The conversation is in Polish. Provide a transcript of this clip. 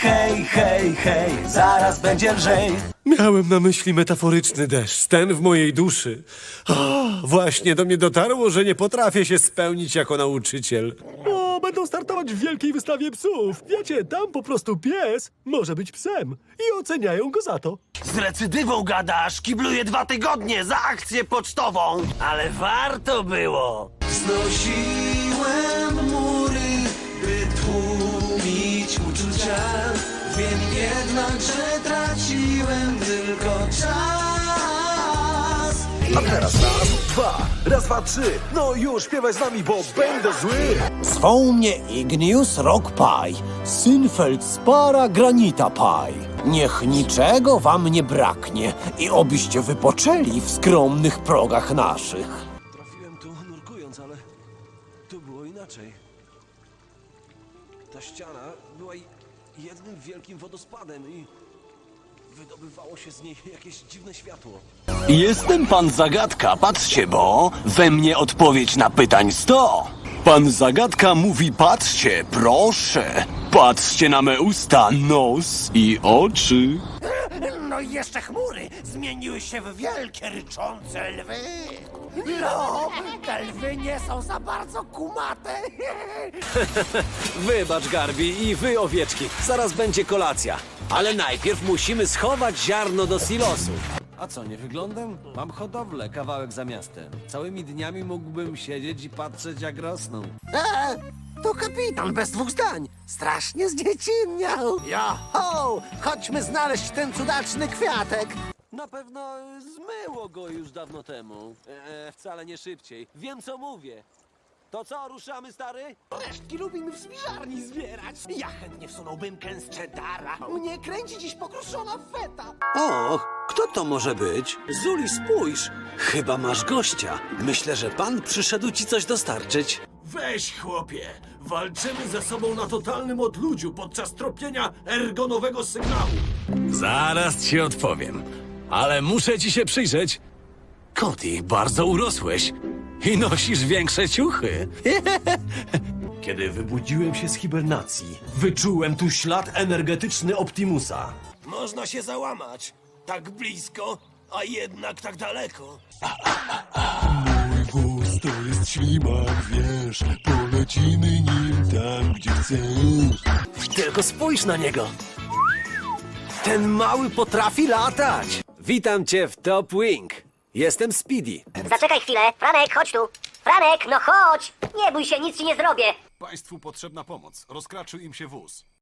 hej, hej, hej, zaraz będzie lżej. Miałem na myśli metaforyczny deszcz, ten w mojej duszy. O, właśnie do mnie dotarło, że nie potrafię się spełnić jako nauczyciel. O, będą startować w wielkiej wystawie psów. Wiecie, tam po prostu pies może być psem i oceniają go za to. Z recydywą gadasz, kibluję dwa tygodnie za akcję pocztową. Ale warto było. Znosiłem mury, by tłumić uczucia. Wiem jednak, że traciłem tylko czas. A teraz raz, dwa, raz, dwa, trzy. No już, śpiewaj z nami, bo będę zły. Zwą mnie Ignius Rock Pie, syn Feldspara Granita Pie. Niech niczego wam nie braknie i obyście wypoczęli w skromnych progach naszych. Trafiłem tu nurkując, ale tu było inaczej. Ta ściana była i- jednym wielkim wodospadem i wydobywało się z niej jakieś dziwne światło. Jestem pan Zagadka, patrzcie, bo we mnie odpowiedź na pytań 100. Pan Zagadka mówi, patrzcie, proszę. Patrzcie na me usta, nos i oczy. No i jeszcze chmury zmieniły się w wielkie ryczące lwy. No, te lwy nie są za bardzo kumate. Wybacz, Garbi, i wy, owieczki. Zaraz będzie kolacja. Ale najpierw musimy schować ziarno do silosu. A co, nie wyglądam? Mam hodowlę, kawałek za miastem. Całymi dniami mógłbym siedzieć i patrzeć jak rosną. E, to kapitan bez dwóch zdań. Strasznie zdziecinniał. Joho, chodźmy znaleźć ten cudaczny kwiatek. Na pewno zmyło go już dawno temu. Wcale nie szybciej. Wiem co mówię. To co, ruszamy, stary? Resztki lubimy w spiżarni zbierać. Ja chętnie wsunąłbym kęs cheddara. Mnie kręci dziś pokruszona feta. Och, kto to może być? Zuli, spójrz! Chyba masz gościa. Myślę, że pan przyszedł ci coś dostarczyć. Weź, chłopie. Walczymy ze sobą na totalnym odludziu podczas tropienia ergonowego sygnału. Zaraz ci odpowiem. Ale muszę ci się przyjrzeć. Cody, bardzo urosłeś. I nosisz większe ciuchy. Kiedy wybudziłem się z hibernacji, wyczułem tu ślad energetyczny Optimusa. Można się załamać. Tak blisko, a jednak tak daleko. Wóz to jest ślimak, wiesz, polecimy nim tam, gdzie chcesz. Tylko spójrz na niego. Ten mały potrafi latać. Witam cię w Top Wing. Jestem Speedy. Zaczekaj chwilę. Franek, chodź tu. Franek, no chodź. Nie bój się, nic ci nie zrobię. Państwu potrzebna pomoc. Rozkraczył im się wóz.